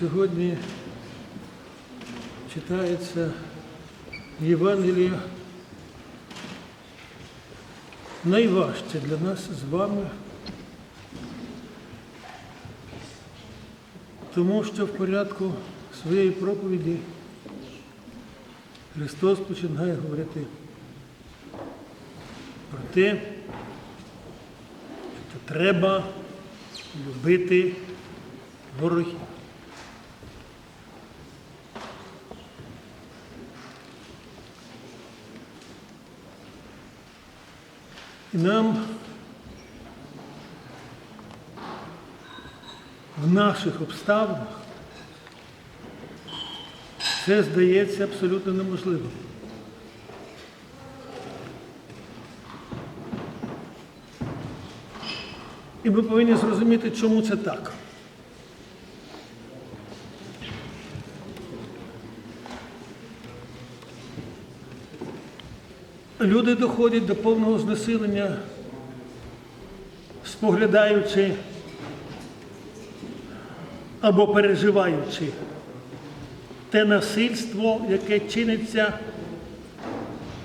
Сьогодні читається Євангеліє найважче для нас з вами, тому що в порядку своєї проповіді Христос починає говорити про те, що треба любити ворогів. І нам в наших обставинах це здається абсолютно неможливим. І ми повинні зрозуміти, чому це так. Люди доходять до повного знесилення, споглядаючи або переживаючи те насильство, яке чиниться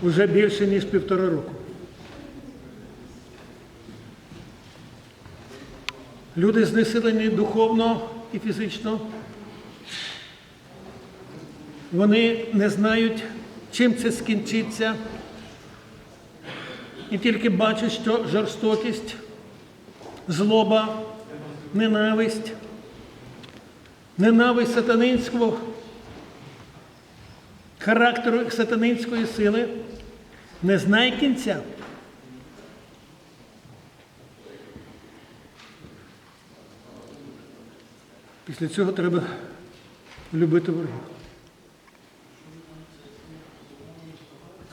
вже більше ніж півтора року. Люди знесилені духовно і фізично. Вони не знають, чим це скінчиться. І тільки бачать, що жорстокість, злоба, ненависть, ненависть сатанинського характеру сатанинської сили не знає кінця. Після цього треба любити ворогів.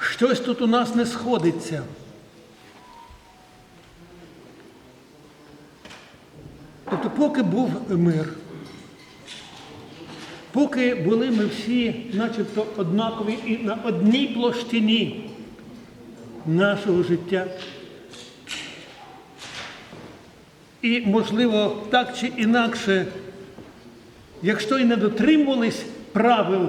Щось тут у нас не сходиться. Тобто, поки був мир, поки були ми всі, начебто, однакові і на одній площині нашого життя, і, можливо, так чи інакше, якщо і не дотримувались правил,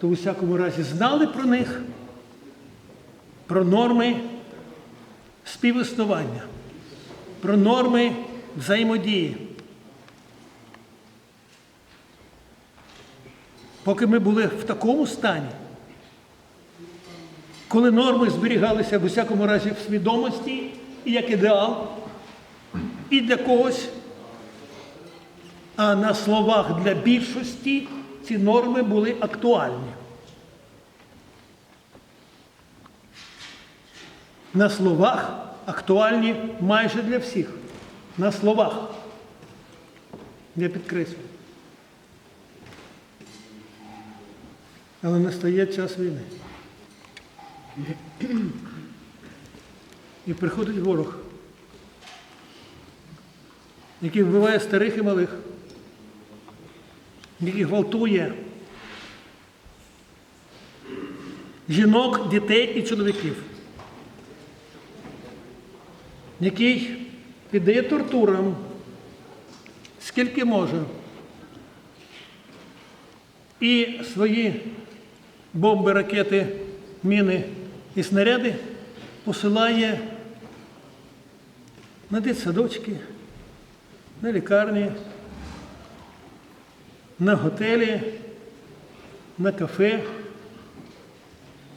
то в усякому разі знали про них, про норми співіснування, про норми взаємодії. Поки ми були в такому стані, коли норми зберігалися в усякому разі в свідомості і як ідеал, і для когось, а на словах для більшості ці норми були актуальні. На словах актуальні майже для всіх. На словах. Я підкреслюю. Але настає час війни. І приходить ворог, який вбиває старих і малих який гвалтує жінок, дітей і чоловіків, який піддає тортурам, скільки може, і свої бомби, ракети, міни і снаряди посилає на дитсадочки, на лікарні на готелі, на кафе,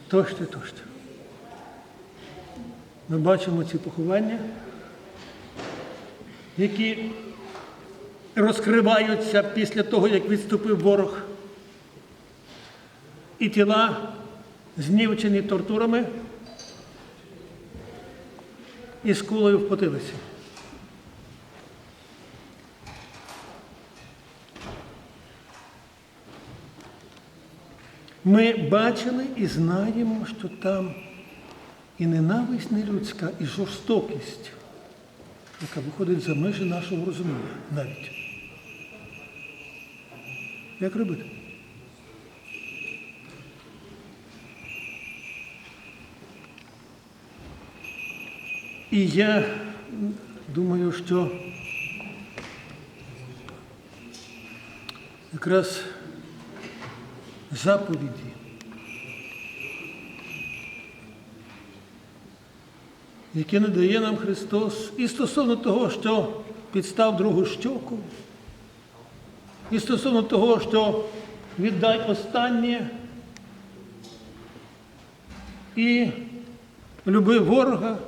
тощо, тощо. Ми бачимо ці поховання, які розкриваються після того, як відступив ворог, і тіла знівчені тортурами і з кулею в потилиці. Ми бачили і знаємо, що там і ненависть не людська, і жорстокість, яка виходить за межі нашого розуміння навіть. Як робити? І я думаю, що якраз заповіді. Яке надає нам Христос і стосовно того, що підстав другу щоку, і стосовно того, що віддай останнє і люби ворога,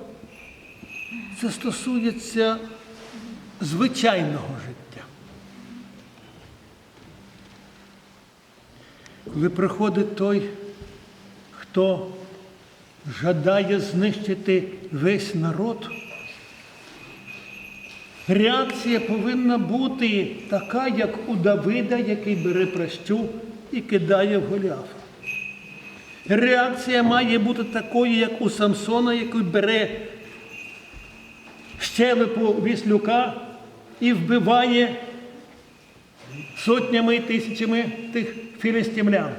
це стосується звичайного життя. Коли приходить той, хто жадає знищити весь народ, реакція повинна бути така, як у Давида, який бере пращу і кидає в Голіафа. Реакція має бути такою, як у Самсона, який бере щелепу віслюка і вбиває сотнями і тисячами тих філістимлян.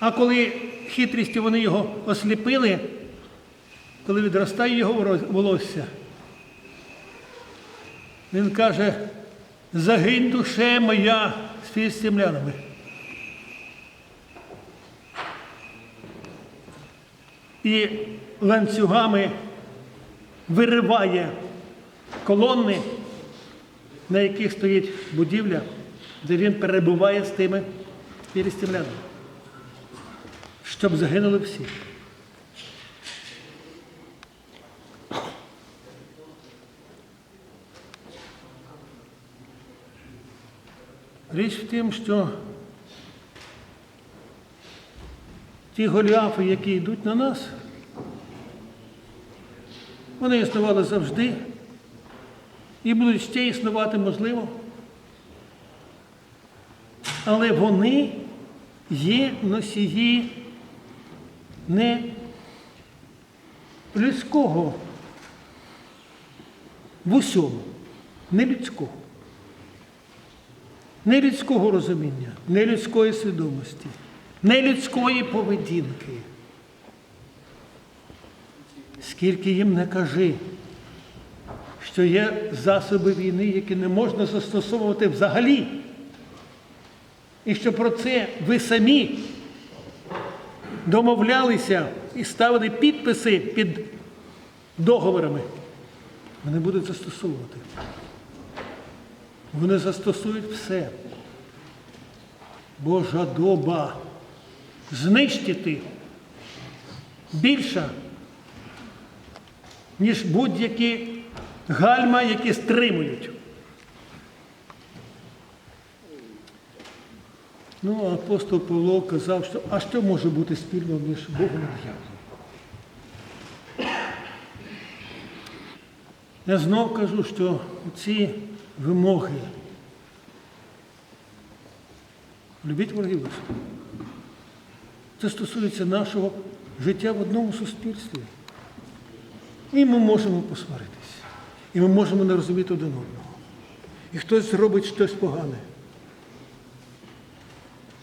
А коли хитрістю вони його осліпили, коли відростає його волосся, він каже, загинь душе моя з філістимлянами. І ланцюгами вириває колони, на яких стоїть будівля, де він перебуває з тими філістимлянами, щоб загинули всі. Річ в тім, що ті голіафи, які йдуть на нас, вони існували завжди і будуть ще існувати можливо. Але вони є носії не людського в усьому, не людського. Не людського розуміння, не людської свідомості, не людської поведінки. Скільки їм не кажи, що є засоби війни, які не можна застосовувати взагалі. І що про це ви самі домовлялися і ставили підписи під договорами, вони будуть застосовувати. Вони застосують все. Божа доба знищити більша, ніж будь-які гальма, які стримують. Ну, апостол Павло казав, що а що може бути спільно між Богом і дияволом? Я знов кажу, що ці вимоги. Любіть ворогів. Це стосується нашого життя в одному суспільстві. І ми можемо посваритися. І ми можемо не розуміти один одного. І хтось зробить щось погане.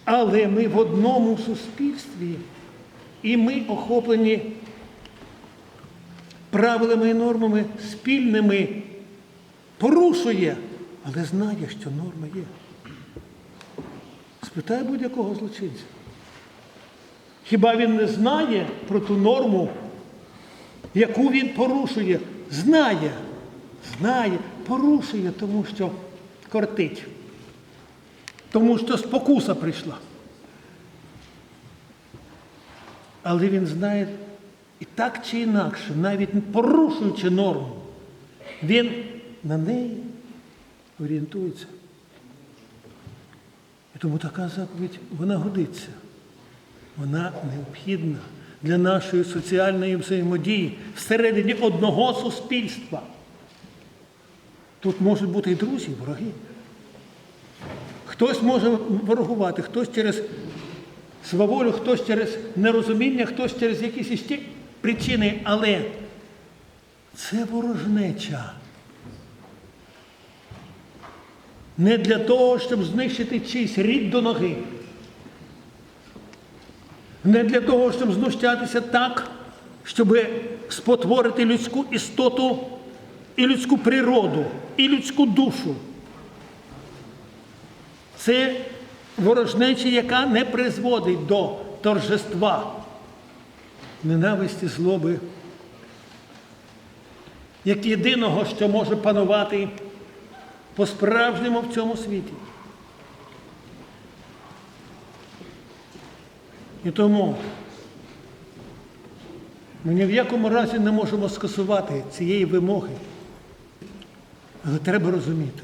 Але ми в одному суспільстві, і ми охоплені правилами і нормами спільними, порушує, але знає, що норма є. Спитай будь-якого злочинця. Хіба він не знає про ту норму, яку він порушує? Знає, знає, порушує, тому що кортить. Тому що спокуса прийшла. Але він знає і так чи інакше, навіть порушуючи норму, він на неї орієнтується. І тому така заповідь, вона годиться. Вона необхідна для нашої соціальної взаємодії всередині одного суспільства. Тут можуть бути і друзі, і вороги. Хтось може ворогувати, хтось через сваволю, хтось через нерозуміння, хтось через якісь іще причини, але це ворожнеча. Не для того, щоб знищити чийсь рід до ноги. Не для того, щоб знущатися так, щоб спотворити людську істоту і людську природу, і людську душу. Це ворожнеча, яка не призводить до торжества, ненависті, злоби, як єдиного, що може панувати по-справжньому в цьому світі. І тому ми ні в якому разі не можемо скасувати цієї вимоги. Але треба розуміти.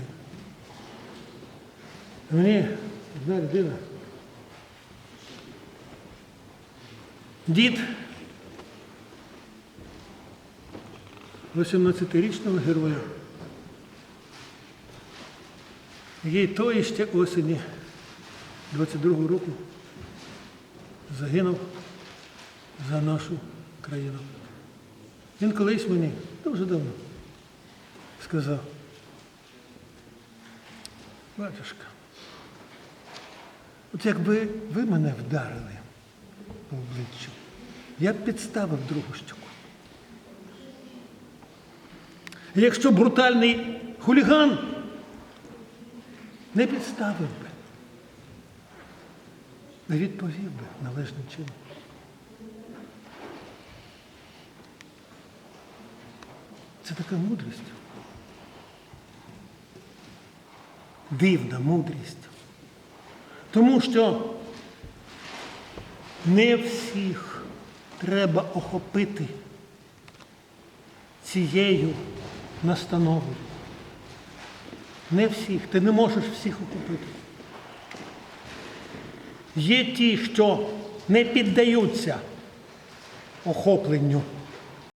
Мені одна людина. Дід 18-річного героя, який тої ще осені 22-го року загинув за нашу країну. Він колись мені дуже давно сказав, батюшка, от якби ви мене вдарили по обличчю, я б підставив другу щоку. Якщо брутальний хуліган не підставив би, не відповів би належним чином. Це така мудрість. Дивна мудрість. Тому що не всіх треба охопити цією настановою. Не всіх. Ти не можеш всіх охопити. Є ті, що не піддаються охопленню.